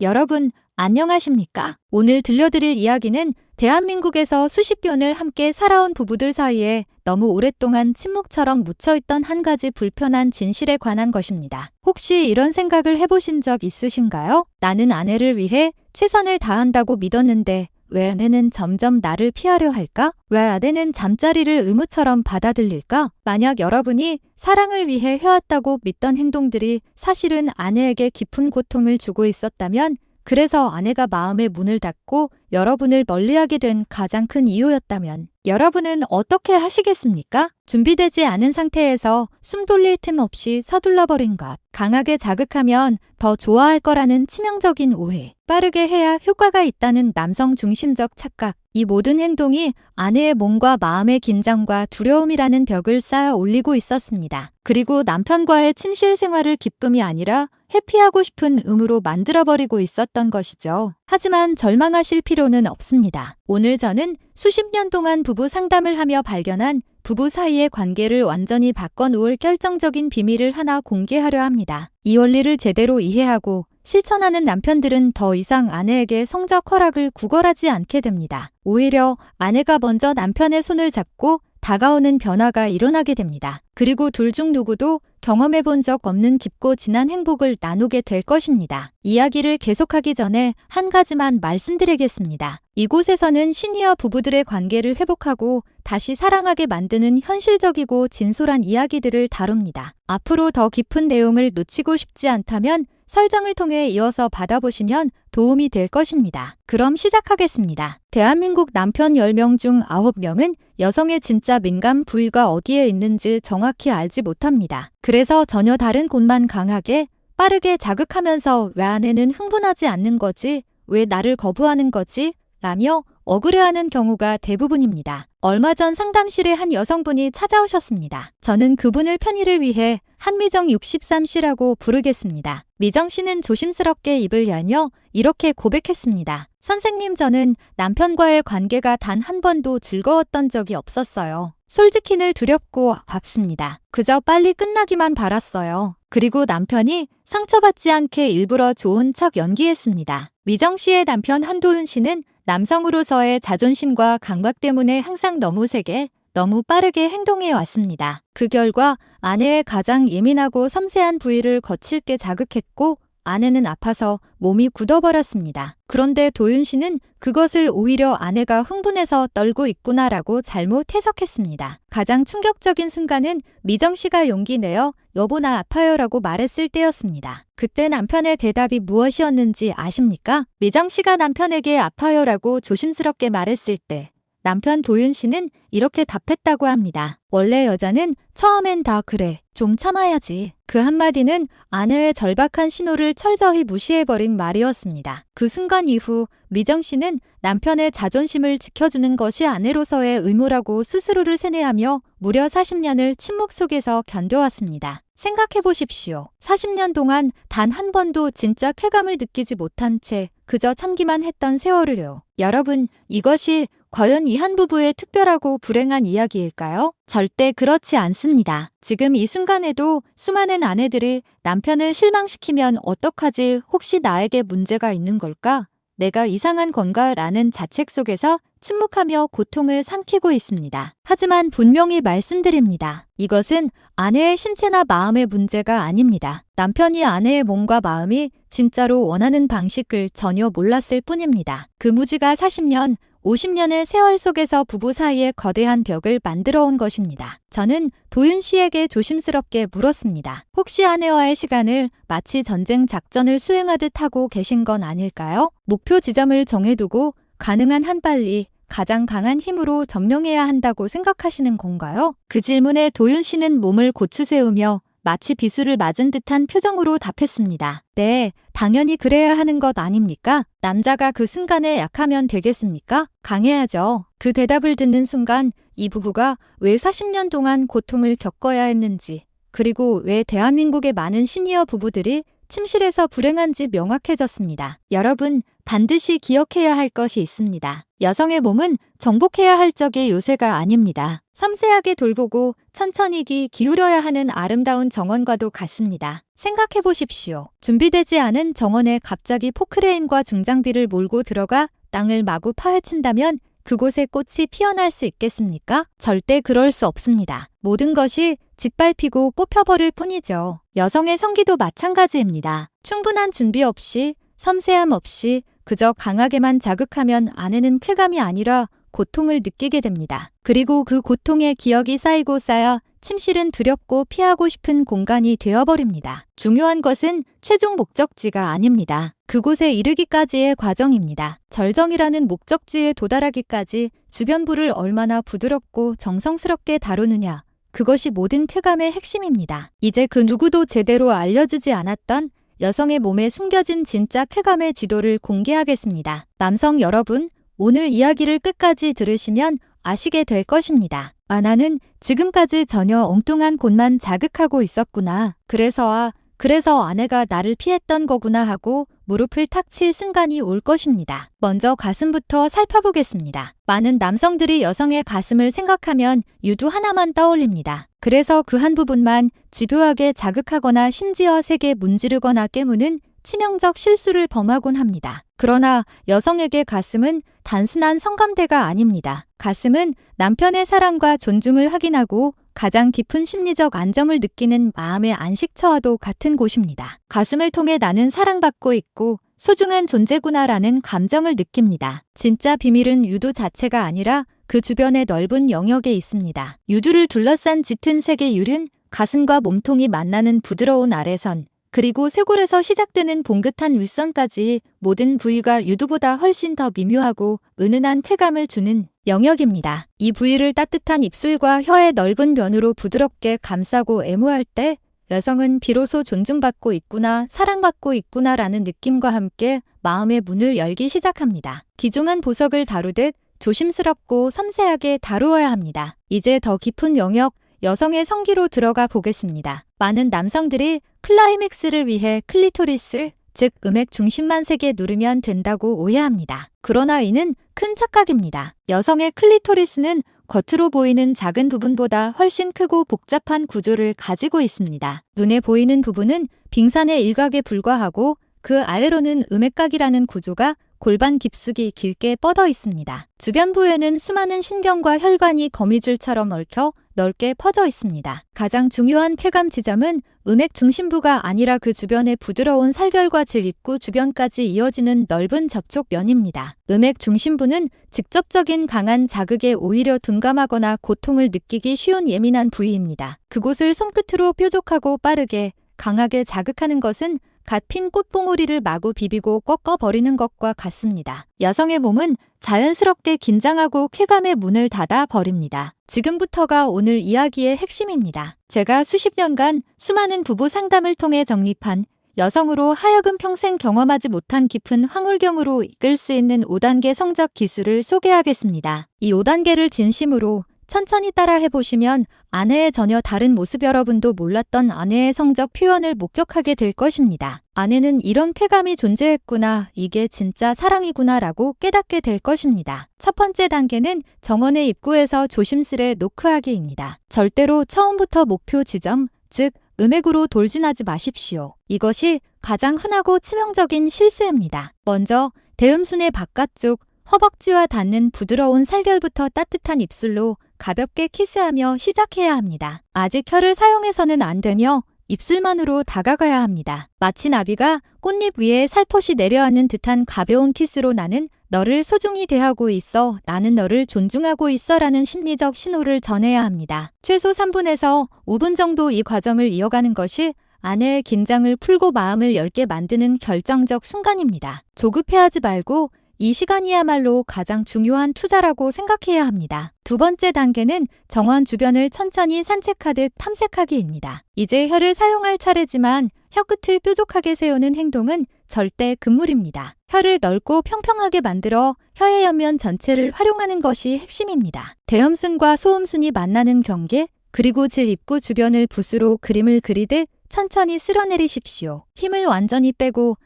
여러분, 안녕하십니까? 오늘 들려드릴 이야기는 대한민국에서 수십 년을 함께 살아온 부부들 사이에 너무 오랫동안 침묵처럼 묻혀있던 한 가지 불편한 진실에 관한 것입니다. 혹시 이런 생각을 해보신 적 있으신가요? 나는 아내를 위해 최선을 다한다고 믿었는데 왜 아내는 점점 나를 피하려 할까? 왜 아내는 잠자리를 의무처럼 받아들일까? 만약 여러분이 사랑을 위해 해왔다고 믿던 행동들이 사실은 아내에게 깊은 고통을 주고 있었다면 그래서 아내가 마음의 문을 닫고 여러분을 멀리하게 된 가장 큰 이유였다면 여러분은 어떻게 하시겠습니까? 준비되지 않은 상태에서 숨 돌릴 틈 없이 서둘러 버린 것. 강하게 자극하면 더 좋아할 거라는 치명적인 오해. 빠르게 해야 효과가 있다는 남성 중심적 착각. 이 모든 행동이 아내의 몸과 마음의 긴장과 두려움이라는 벽을 쌓아 올리고 있었습니다. 그리고 남편과의 침실 생활을 기쁨이 아니라 회피하고 싶은 의무로 만들어버리고 있었던 것이죠. 하지만 절망하실 필요는 없습니다. 오늘 저는 수십 년 동안 부부 상담을 하며 발견한 부부 사이의 관계를 완전히 바꿔놓을 결정적인 비밀을 하나 공개하려 합니다. 이 원리를 제대로 이해하고 실천하는 남편들은 더 이상 아내에게 성적 허락을 구걸하지 않게 됩니다. 오히려 아내가 먼저 남편의 손을 잡고 다가오는 변화가 일어나게 됩니다. 그리고 둘 중 누구도 경험해 본 적 없는 깊고 진한 행복을 나누게 될 것입니다. 이야기를 계속하기 전에 한 가지만 말씀드리겠습니다. 이곳에서는 시니어 부부들의 관계를 회복하고 다시 사랑하게 만드는 현실적이고 진솔한 이야기들을 다룹니다. 앞으로 더 깊은 내용을 놓치고 싶지 않다면 설정을 통해 이어서 받아보시면 도움이 될 것입니다. 그럼 시작하겠습니다. 대한민국 남편 10명 중 9명은 여성의 진짜 민감 부위가 어디에 있는지 정확히 알지 못합니다. 그래서 전혀 다른 곳만 강하게 빠르게 자극하면서 왜 아내는 흥분하지 않는 거지? 왜 나를 거부하는 거지? 라며 억울해하는 경우가 대부분입니다. 얼마 전 상담실에 한 여성분이 찾아오셨습니다. 저는 그분을 편의를 위해 한미정 63씨라고 부르겠습니다. 미정 씨는 조심스럽게 입을 열며 이렇게 고백했습니다. 선생님, 저는 남편과의 관계가 단 한 번도 즐거웠던 적이 없었어요. 솔직히늘 두렵고 아팠습니다. 그저 빨리 끝나기만 바랐어요. 그리고 남편이 상처받지 않게 일부러 좋은 척 연기했습니다. 미정 씨의 남편 한도윤 씨는 남성으로서의 자존심과 강박 때문에 항상 너무 세게, 너무 빠르게 행동해 왔습니다. 그 결과 아내의 가장 예민하고 섬세한 부위를 거칠게 자극했고 아내는 아파서 몸이 굳어버렸습니다. 그런데 도윤 씨는 그것을 오히려 아내가 흥분해서 떨고 있구나라고 잘못 해석했습니다. 가장 충격적인 순간은 미정 씨가 용기 내어 여보 나 아파요라고 말했을 때였습니다. 그때 남편의 대답이 무엇이었는지 아십니까? 미정 씨가 남편에게 아파요라고 조심스럽게 말했을 때 남편 도윤 씨는 이렇게 답했다고 합니다. 원래 여자는 처음엔 다 그래. 좀 참아야지. 그 한마디는 아내의 절박한 신호를 철저히 무시해버린 말이었습니다. 그 순간 이후 미정 씨는 남편의 자존심을 지켜주는 것이 아내로서의 의무라고 스스로를 세뇌하며 무려 40년을 침묵 속에서 견뎌왔습니다. 생각해 보십시오. 40년 동안 단 한 번도 진짜 쾌감을 느끼지 못한 채 그저 참기만 했던 세월을요. 여러분, 이것이 과연 이 한 부부의 특별하고 불행한 이야기일까요? 절대 그렇지 않습니다. 지금 이 순간에도 수많은 아내들이 남편을 실망시키면 어떡하지? 혹시 나에게 문제가 있는 걸까? 내가 이상한 건가? 라는 자책 속에서 침묵하며 고통을 삼키고 있습니다. 하지만 분명히 말씀드립니다. 이것은 아내의 신체나 마음의 문제가 아닙니다. 남편이 아내의 몸과 마음이 진짜로 원하는 방식을 전혀 몰랐을 뿐입니다. 그 무지가 40년, 50년의 세월 속에서 부부 사이에 거대한 벽을 만들어 온 것입니다. 저는 도윤 씨에게 조심스럽게 물었습니다. 혹시 아내와의 시간을 마치 전쟁 작전을 수행하듯 하고 계신 건 아닐까요? 목표 지점을 정해두고 가능한 한 빨리 가장 강한 힘으로 점령해야 한다고 생각하시는 건가요? 그 질문에 도윤 씨는 몸을 고추 세우며 마치 비수를 맞은 듯한 표정으로 답했습니다. 네, 당연히 그래야 하는 것 아닙니까? 남자가 그 순간에 약하면 되겠습니까? 강해야죠. 그 대답을 듣는 순간 이 부부가 왜 40년 동안 고통을 겪어야 했는지, 그리고 왜 대한민국의 많은 시니어 부부들이 침실에서 불행한지 명확해졌습니다. 여러분, 반드시 기억해야 할 것이 있습니다. 여성의 몸은 정복해야 할 적의 요새가 아닙니다. 섬세하게 돌보고 천천히 귀 기울여야 하는 아름다운 정원과도 같습니다. 생각해 보십시오. 준비되지 않은 정원에 갑자기 포크레인과 중장비를 몰고 들어가 땅을 마구 파헤친다면 그곳에 꽃이 피어날 수 있겠습니까? 절대 그럴 수 없습니다. 모든 것이 짓밟히고 뽑혀버릴 뿐이죠. 여성의 성기도 마찬가지입니다. 충분한 준비 없이 섬세함 없이 그저 강하게만 자극하면 아내는 쾌감이 아니라 고통을 느끼게 됩니다. 그리고 그 고통의 기억이 쌓이고 쌓여 침실은 두렵고 피하고 싶은 공간이 되어버립니다. 중요한 것은 최종 목적지가 아닙니다. 그곳에 이르기까지의 과정입니다. 절정이라는 목적지에 도달하기까지 주변부를 얼마나 부드럽고 정성스럽게 다루느냐. 그것이 모든 쾌감의 핵심입니다. 이제 그 누구도 제대로 알려주지 않았던 여성의 몸에 숨겨진 진짜 쾌감의 지도를 공개하겠습니다. 남성 여러분, 오늘 이야기를 끝까지 들으시면 아시게 될 것입니다. 아, 나는 지금까지 전혀 엉뚱한 곳만 자극하고 있었구나. 그래서 아, 그래서 아내가 나를 피했던 거구나 하고 무릎을 탁 칠 순간이 올 것입니다. 먼저 가슴부터 살펴보겠습니다. 많은 남성들이 여성의 가슴을 생각하면 유두 하나만 떠올립니다. 그래서 그 한 부분만 집요하게 자극하거나 심지어 세게 문지르거나 깨무는 치명적 실수를 범하곤 합니다. 그러나 여성에게 가슴은 단순한 성감대가 아닙니다. 가슴은 남편의 사랑과 존중을 확인하고 가장 깊은 심리적 안정을 느끼는 마음의 안식처와도 같은 곳입니다. 가슴을 통해 나는 사랑받고 있고 소중한 존재구나라는 감정을 느낍니다. 진짜 비밀은 유두 자체가 아니라 그 주변의 넓은 영역에 있습니다. 유두를 둘러싼 짙은 색의 율은 가슴과 몸통이 만나는 부드러운 아래선, 그리고 쇄골에서 시작되는 봉긋한 윗선까지 모든 부위가 유두보다 훨씬 더 미묘하고 은은한 쾌감을 주는 영역입니다. 이 부위를 따뜻한 입술과 혀의 넓은 면으로 부드럽게 감싸고 애무할 때 여성은 비로소 존중받고 있구나, 사랑받고 있구나라는 느낌과 함께 마음의 문을 열기 시작합니다. 귀중한 보석을 다루듯 조심스럽고 섬세하게 다루어야 합니다. 이제 더 깊은 영역, 여성의 성기로 들어가 보겠습니다. 많은 남성들이 클라이맥스를 위해 클리토리스, 즉 음액 중심만 세게 누르면 된다고 오해합니다. 그러나 이는 큰 착각입니다. 여성의 클리토리스는 겉으로 보이는 작은 부분보다 훨씬 크고 복잡한 구조를 가지고 있습니다. 눈에 보이는 부분은 빙산의 일각에 불과하고 그 아래로는 음액각이라는 구조가 골반 깊숙이 길게 뻗어 있습니다. 주변부에는 수많은 신경과 혈관이 거미줄처럼 얽혀 넓게 퍼져 있습니다. 가장 중요한 쾌감 지점은 은액 중심부가 아니라 그 주변의 부드러운 살결과 질 입구 주변까지 이어지는 넓은 접촉면입니다. 은액 중심부는 직접적인 강한 자극에 오히려 둔감하거나 고통을 느끼기 쉬운 예민한 부위입니다. 그곳을 손끝으로 뾰족하고 빠르게 강하게 자극하는 것은 갓 핀 꽃봉오리를 마구 비비고 꺾어버리는 것과 같습니다. 여성의 몸은 자연스럽게 긴장하고 쾌감의 문을 닫아 버립니다. 지금부터가 오늘 이야기의 핵심입니다. 제가 수십 년간 수많은 부부 상담을 통해 정립한 여성으로 하여금 평생 경험하지 못한 깊은 황홀경으로 이끌 수 있는 5단계 성적 기술을 소개하겠습니다. 이 5단계를 진심으로 천천히 따라 해보시면 아내의 전혀 다른 모습 여러분도 몰랐던 아내의 성적 표현을 목격하게 될 것입니다. 아내는 이런 쾌감이 존재했구나, 이게 진짜 사랑이구나 라고 깨닫게 될 것입니다. 첫 번째 단계는 정원의 입구에서 조심스레 노크하기입니다. 절대로 처음부터 목표 지점, 즉 음액으로 돌진하지 마십시오. 이것이 가장 흔하고 치명적인 실수입니다. 먼저 대음순의 바깥쪽 허벅지와 닿는 부드러운 살결부터 따뜻한 입술로 가볍게 키스하며 시작해야 합니다. 아직 혀를 사용해서는 안 되며 입술만으로 다가가야 합니다. 마치 나비가 꽃잎 위에 살포시 내려앉는 듯한 가벼운 키스로 나는 너를 소중히 대하고 있어, 나는 너를 존중하고 있어 라는 심리적 신호를 전해야 합니다. 최소 3분에서 5분 정도 이 과정을 이어가는 것이 아내의 긴장을 풀고 마음을 열게 만드는 결정적 순간입니다. 조급해하지 말고 이 시간이야말로 가장 중요한 투자라고 생각해야 합니다. 두 번째 단계는 정원 주변을 천천히 산책하듯 탐색하기입니다. 이제 혀를 사용할 차례지만 혀 끝을 뾰족하게 세우는 행동은 절대 금물입니다. 혀를 넓고 평평하게 만들어 혀의 옆면 전체를 활용하는 것이 핵심입니다. 대음순과 소음순이 만나는 경계, 그리고 질 입구 주변을 붓으로 그림을 그리듯 천천히 쓸어내리십시오. 힘을 완전히 빼고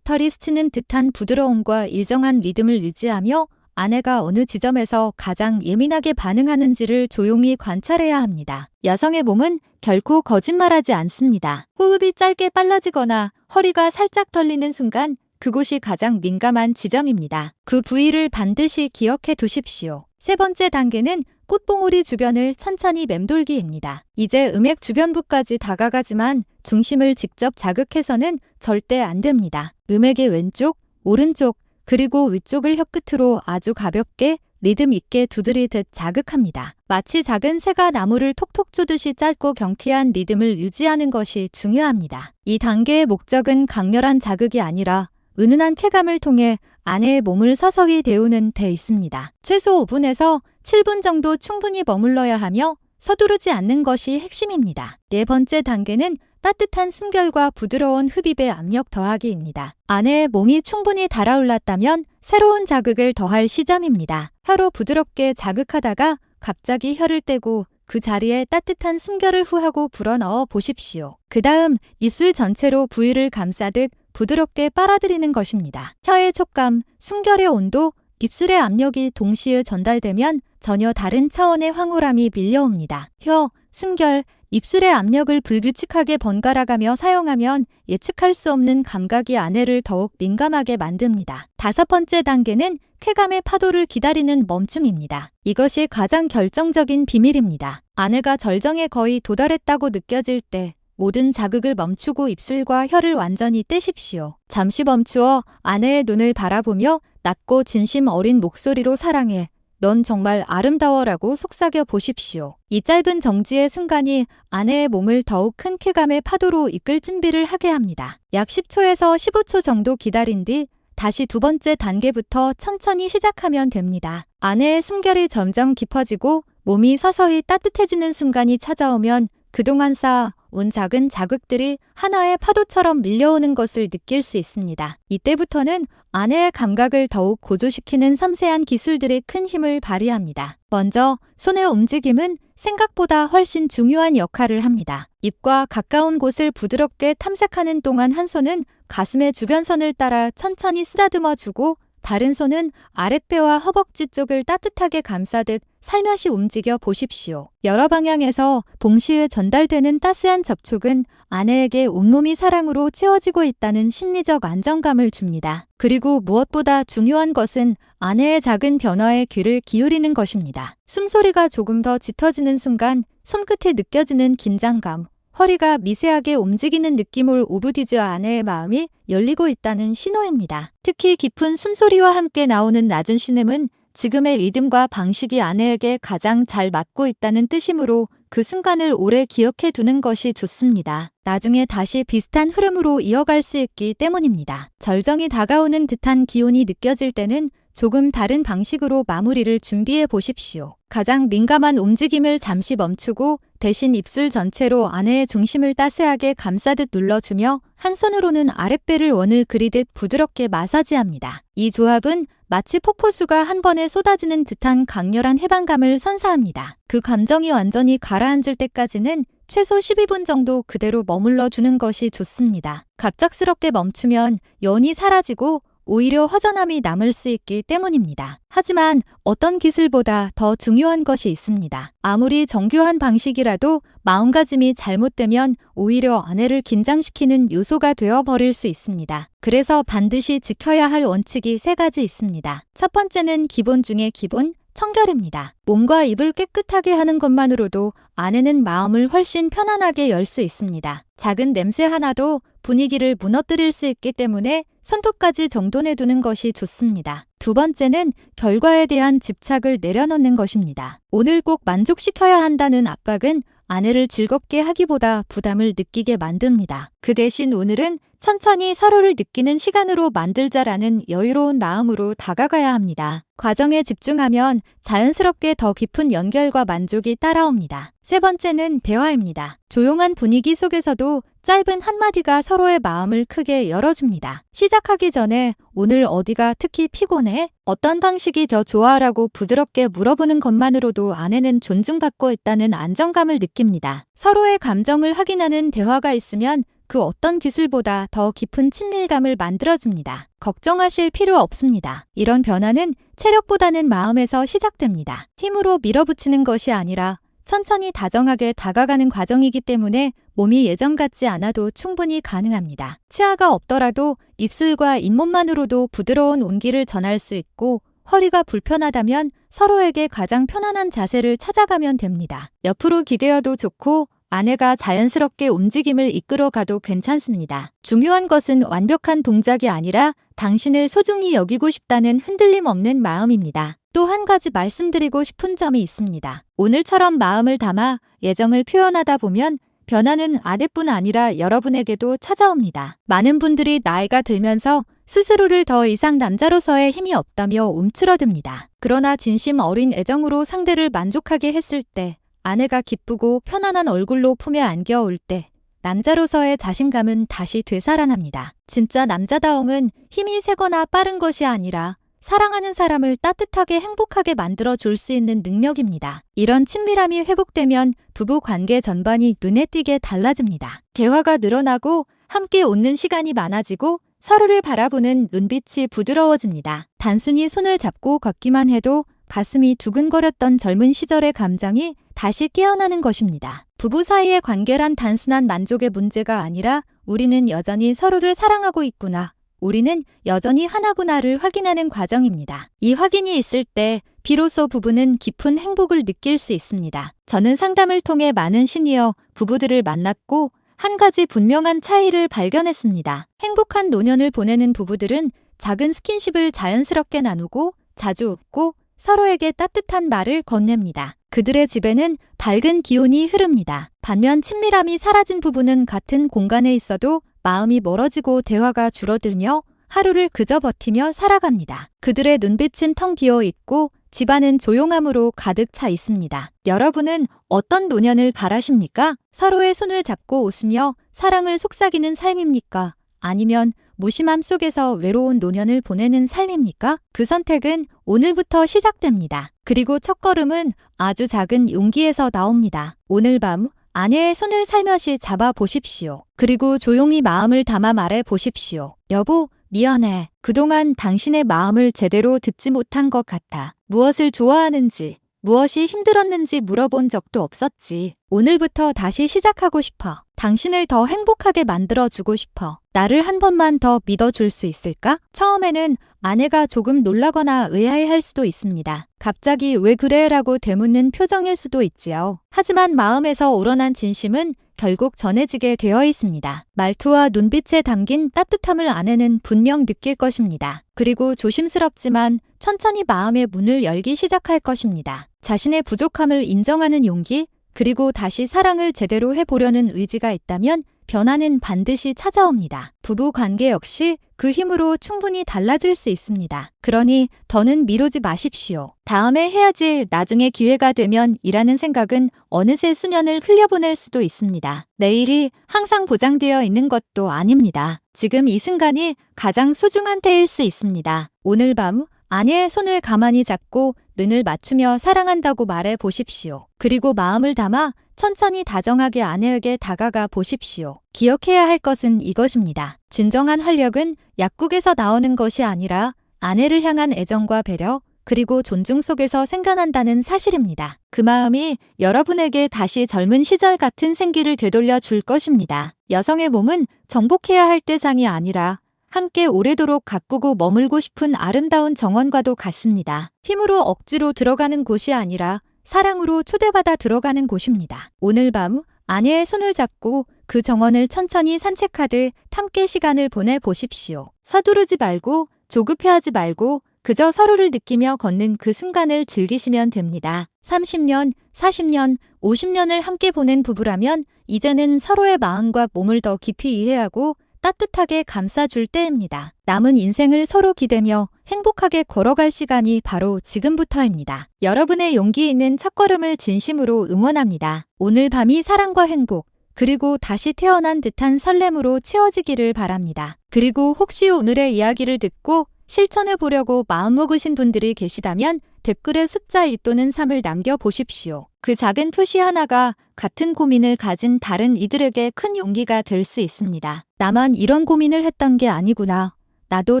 스치는 듯한 부드러움과 일정한 리듬을 유지하며 아내가 어느 지점에서 가장 예민하게 반응하는지를 조용히 관찰해야 합니다. 여성의 몸은 결코 거짓말하지 않습니다. 호흡이 짧게 빨라지거나 허리가 살짝 떨리는 순간 그곳이 가장 민감한 지점입니다. 그 부위를 반드시 기억해 두십시오. 세 번째 단계는 꽃봉오리 주변을 천천히 맴돌기입니다. 이제 음액 주변부까지 다가가지만 중심을 직접 자극해서는 절대 안 됩니다. 음액의 왼쪽, 오른쪽, 그리고 위쪽을 혀끝으로 아주 가볍게 리듬 있게 두드리듯 자극합니다. 마치 작은 새가 나무를 톡톡 쪼듯이 짧고 경쾌한 리듬을 유지하는 것이 중요합니다. 이 단계의 목적은 강렬한 자극이 아니라 은은한 쾌감을 통해 아내의 몸을 서서히 데우는 데 있습니다. 최소 5분에서 7분 정도 충분히 머물러야 하며 서두르지 않는 것이 핵심입니다. 네 번째 단계는 따뜻한 숨결과 부드러운 흡입의 압력 더하기입니다. 아내의 몸이 충분히 달아올랐다면 새로운 자극을 더할 시점입니다. 혀로 부드럽게 자극하다가 갑자기 혀를 떼고 그 자리에 따뜻한 숨결을 후하고 불어넣어 보십시오. 그 다음 입술 전체로 부위를 감싸듯 부드럽게 빨아들이는 것입니다. 혀의 촉감, 숨결의 온도, 입술의 압력이 동시에 전달되면 전혀 다른 차원의 황홀함이 밀려옵니다. 혀, 숨결, 입술의 압력을 불규칙하게 번갈아가며 사용하면 예측할 수 없는 감각이 아내를 더욱 민감하게 만듭니다. 다섯 번째 단계는 쾌감의 파도를 기다리는 멈춤입니다. 이것이 가장 결정적인 비밀입니다. 아내가 절정에 거의 도달했다고 느껴질 때 모든 자극을 멈추고 입술과 혀를 완전히 떼십시오. 잠시 멈추어 아내의 눈을 바라보며 낮고 진심 어린 목소리로 사랑해. 넌 정말 아름다워라고 속삭여 보십시오. 이 짧은 정지의 순간이 아내의 몸을 더욱 큰 쾌감의 파도로 이끌 준비를 하게 합니다. 약 10초에서 15초 정도 기다린 뒤 다시 두 번째 단계부터 천천히 시작하면 됩니다. 아내의 숨결이 점점 깊어지고 몸이 서서히 따뜻해지는 순간이 찾아오면 그동안 쌓아 온 작은 자극들이 하나의 파도처럼 밀려오는 것을 느낄 수 있습니다. 이때부터는 아내의 감각을 더욱 고조시키는 섬세한 기술들이 큰 힘을 발휘합니다. 먼저 손의 움직임은 생각보다 훨씬 중요한 역할을 합니다. 입과 가까운 곳을 부드럽게 탐색하는 동안 한 손은 가슴의 주변선을 따라 천천히 쓰다듬어 주고 다른 손은 아랫배와 허벅지 쪽을 따뜻하게 감싸듯 살며시 움직여 보십시오. 여러 방향에서 동시에 전달되는 따스한 접촉은 아내에게 온몸이 사랑으로 채워지고 있다는 심리적 안정감을 줍니다. 그리고 무엇보다 중요한 것은 아내의 작은 변화에 귀를 기울이는 것입니다. 숨소리가 조금 더 짙어지는 순간 손끝에 느껴지는 긴장감, 허리가 미세하게 움직이는 느낌을 오브디즈 아내의 마음이 열리고 있다는 신호입니다. 특히 깊은 숨소리와 함께 나오는 낮은 신음은 지금의 리듬과 방식이 아내에게 가장 잘 맞고 있다는 뜻이므로 그 순간을 오래 기억해 두는 것이 좋습니다. 나중에 다시 비슷한 흐름으로 이어갈 수 있기 때문입니다. 절정이 다가오는 듯한 기온이 느껴질 때는 조금 다른 방식으로 마무리를 준비해 보십시오. 가장 민감한 움직임을 잠시 멈추고 대신 입술 전체로 아내의 중심을 따스하게 감싸듯 눌러주며 한 손으로는 아랫배를 원을 그리듯 부드럽게 마사지합니다. 이 조합은 마치 폭포수가 한 번에 쏟아지는 듯한 강렬한 해방감을 선사합니다. 그 감정이 완전히 가라앉을 때까지는 최소 12분 정도 그대로 머물러 주는 것이 좋습니다. 갑작스럽게 멈추면 연이 사라지고 오히려 허전함이 남을 수 있기 때문입니다. 하지만 어떤 기술보다 더 중요한 것이 있습니다. 아무리 정교한 방식이라도 마음가짐이 잘못되면 오히려 아내를 긴장시키는 요소가 되어버릴 수 있습니다. 그래서 반드시 지켜야 할 원칙이 세 가지 있습니다. 첫 번째는 기본 중의 기본, 청결입니다. 몸과 입을 깨끗하게 하는 것만으로도 아내는 마음을 훨씬 편안하게 열 수 있습니다. 작은 냄새 하나도 분위기를 무너뜨릴 수 있기 때문에 손톱까지 정돈해 두는 것이 좋습니다. 두 번째는 결과에 대한 집착을 내려놓는 것입니다. 오늘 꼭 만족시켜야 한다는 압박은 아내를 즐겁게 하기보다 부담을 느끼게 만듭니다. 그 대신 오늘은 천천히 서로를 느끼는 시간으로 만들자라는 여유로운 마음으로 다가가야 합니다. 과정에 집중하면 자연스럽게 더 깊은 연결과 만족이 따라옵니다. 세 번째는 대화입니다. 조용한 분위기 속에서도 짧은 한마디가 서로의 마음을 크게 열어줍니다. 시작하기 전에 오늘 어디가 특히 피곤해? 어떤 방식이 더 좋아라고 부드럽게 물어보는 것만으로도 아내는 존중받고 있다는 안정감을 느낍니다. 서로의 감정을 확인하는 대화가 있으면 그 어떤 기술보다 더 깊은 친밀감을 만들어줍니다. 걱정하실 필요 없습니다. 이런 변화는 체력보다는 마음에서 시작됩니다. 힘으로 밀어붙이는 것이 아니라 천천히 다정하게 다가가는 과정이기 때문에 몸이 예전 같지 않아도 충분히 가능합니다. 치아가 없더라도 입술과 잇몸만으로도 부드러운 온기를 전할 수 있고 허리가 불편하다면 서로에게 가장 편안한 자세를 찾아가면 됩니다. 옆으로 기대어도 좋고 아내가 자연스럽게 움직임을 이끌어 가도 괜찮습니다. 중요한 것은 완벽한 동작이 아니라 당신을 소중히 여기고 싶다는 흔들림 없는 마음입니다. 또 한 가지 말씀드리고 싶은 점이 있습니다. 오늘처럼 마음을 담아 예정을 표현하다 보면 변화는 아내뿐 아니라 여러분에게도 찾아옵니다. 많은 분들이 나이가 들면서 스스로를 더 이상 남자로서의 힘이 없다며 움츠러듭니다. 그러나 진심 어린 애정으로 상대를 만족하게 했을 때 아내가 기쁘고 편안한 얼굴로 품에 안겨올 때 남자로서의 자신감은 다시 되살아납니다. 진짜 남자다움은 힘이 세거나 빠른 것이 아니라 사랑하는 사람을 따뜻하게 행복하게 만들어 줄 수 있는 능력입니다. 이런 친밀함이 회복되면 부부 관계 전반이 눈에 띄게 달라집니다. 대화가 늘어나고 함께 웃는 시간이 많아지고 서로를 바라보는 눈빛이 부드러워집니다. 단순히 손을 잡고 걷기만 해도 가슴이 두근거렸던 젊은 시절의 감정이 다시 깨어나는 것입니다. 부부 사이의 관계란 단순한 만족의 문제가 아니라 우리는 여전히 서로를 사랑하고 있구나. 우리는 여전히 하나구나를 확인하는 과정입니다. 이 확인이 있을 때 비로소 부부는 깊은 행복을 느낄 수 있습니다. 저는 상담을 통해 많은 시니어 부부들을 만났고 한 가지 분명한 차이를 발견했습니다. 행복한 노년을 보내는 부부들은 작은 스킨십을 자연스럽게 나누고 자주 웃고 서로에게 따뜻한 말을 건넵니다. 그들의 집에는 밝은 기운이 흐릅니다. 반면 친밀함이 사라진 부부는 같은 공간에 있어도 마음이 멀어지고 대화가 줄어들며 하루를 그저 버티며 살아갑니다. 그들의 눈빛은 텅 비어 있고 집안은 조용함으로 가득 차 있습니다. 여러분은 어떤 노년을 바라십니까? 서로의 손을 잡고 웃으며 사랑을 속삭이는 삶입니까? 아니면 무심함 속에서 외로운 노년을 보내는 삶입니까? 그 선택은 오늘부터 시작됩니다. 그리고 첫걸음은 아주 작은 용기에서 나옵니다. 오늘 밤 아내의 손을 살며시 잡아 보십시오. 그리고 조용히 마음을 담아 말해 보십시오. 여보, 미안해. 그동안 당신의 마음을 제대로 듣지 못한 것 같아. 무엇을 좋아하는지, 무엇이 힘들었는지 물어본 적도 없었지. 오늘부터 다시 시작하고 싶어. 당신을 더 행복하게 만들어주고 싶어. 나를 한 번만 더 믿어줄 수 있을까? 처음에는 아내가 조금 놀라거나 의아해할 수도 있습니다. 갑자기 왜 그래? 라고 되묻는 표정일 수도 있지요. 하지만 마음에서 우러난 진심은 결국 전해지게 되어 있습니다. 말투와 눈빛에 담긴 따뜻함을 아내는 분명 느낄 것입니다. 그리고 조심스럽지만 천천히 마음의 문을 열기 시작할 것입니다. 자신의 부족함을 인정하는 용기, 그리고 다시 사랑을 제대로 해보려는 의지가 있다면 변화는 반드시 찾아옵니다. 부부 관계 역시 그 힘으로 충분히 달라질 수 있습니다. 그러니 더는 미루지 마십시오. 다음에 해야지 나중에 기회가 되면 이라는 생각은 어느새 수년을 흘려보낼 수도 있습니다. 내일이 항상 보장되어 있는 것도 아닙니다. 지금 이 순간이 가장 소중한 때일 수 있습니다. 오늘 밤 아내의 손을 가만히 잡고 눈을 맞추며 사랑한다고 말해 보십시오. 그리고 마음을 담아 천천히 다정하게 아내에게 다가가 보십시오. 기억해야 할 것은 이것입니다. 진정한 활력은 약국에서 나오는 것이 아니라 아내를 향한 애정과 배려, 그리고 존중 속에서 생겨난다는 사실입니다. 그 마음이 여러분에게 다시 젊은 시절 같은 생기를 되돌려 줄 것입니다. 여성의 몸은 정복해야 할 대상이 아니라 함께 오래도록 가꾸고 머물고 싶은 아름다운 정원과도 같습니다. 힘으로 억지로 들어가는 곳이 아니라 사랑으로 초대받아 들어가는 곳입니다. 오늘 밤 아내의 손을 잡고 그 정원을 천천히 산책하듯 함께 시간을 보내 보십시오. 서두르지 말고 조급해하지 말고 그저 서로를 느끼며 걷는 그 순간을 즐기시면 됩니다. 30년, 40년, 50년을 함께 보낸 부부라면 이제는 서로의 마음과 몸을 더 깊이 이해하고 따뜻하게 감싸줄 때입니다. 남은 인생을 서로 기대며 행복하게 걸어갈 시간이 바로 지금부터입니다. 여러분의 용기 있는 첫걸음을 진심으로 응원합니다. 오늘 밤이 사랑과 행복, 그리고 다시 태어난 듯한 설렘으로 채워지기를 바랍니다. 그리고 혹시 오늘의 이야기를 듣고 실천해 보려고 마음먹으신 분들이 계시다면 댓글에 숫자 1 또는 3을 남겨보십시오. 그 작은 표시 하나가 같은 고민을 가진 다른 이들에게 큰 용기가 될 수 있습니다. 나만 이런 고민을 했던 게 아니구나. 나도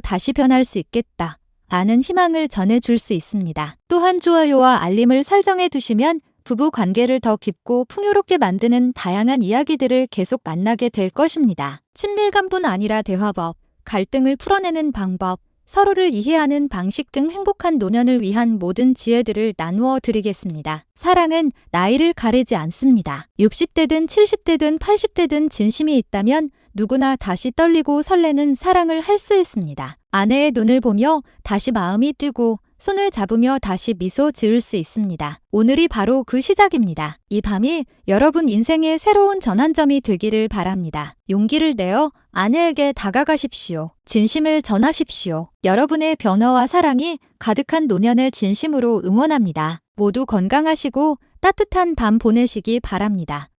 다시 변할 수 있겠다. 라는 희망을 전해줄 수 있습니다. 또한 좋아요와 알림을 설정해 두시면 부부 관계를 더 깊고 풍요롭게 만드는 다양한 이야기들을 계속 만나게 될 것입니다. 친밀감뿐 아니라 대화법, 갈등을 풀어내는 방법, 서로를 이해하는 방식 등 행복한 노년을 위한 모든 지혜들을 나누어 드리겠습니다. 사랑은 나이를 가리지 않습니다. 60대든 70대든 80대든 진심이 있다면 누구나 다시 떨리고 설레는 사랑을 할 수 있습니다. 아내의 눈을 보며 다시 마음이 뜨고 손을 잡으며 다시 미소 지을 수 있습니다. 오늘이 바로 그 시작입니다. 이 밤이 여러분 인생의 새로운 전환점이 되기를 바랍니다. 용기를 내어 아내에게 다가가십시오. 진심을 전하십시오. 여러분의 변화와 사랑이 가득한 노년을 진심으로 응원합니다. 모두 건강하시고 따뜻한 밤 보내시기 바랍니다.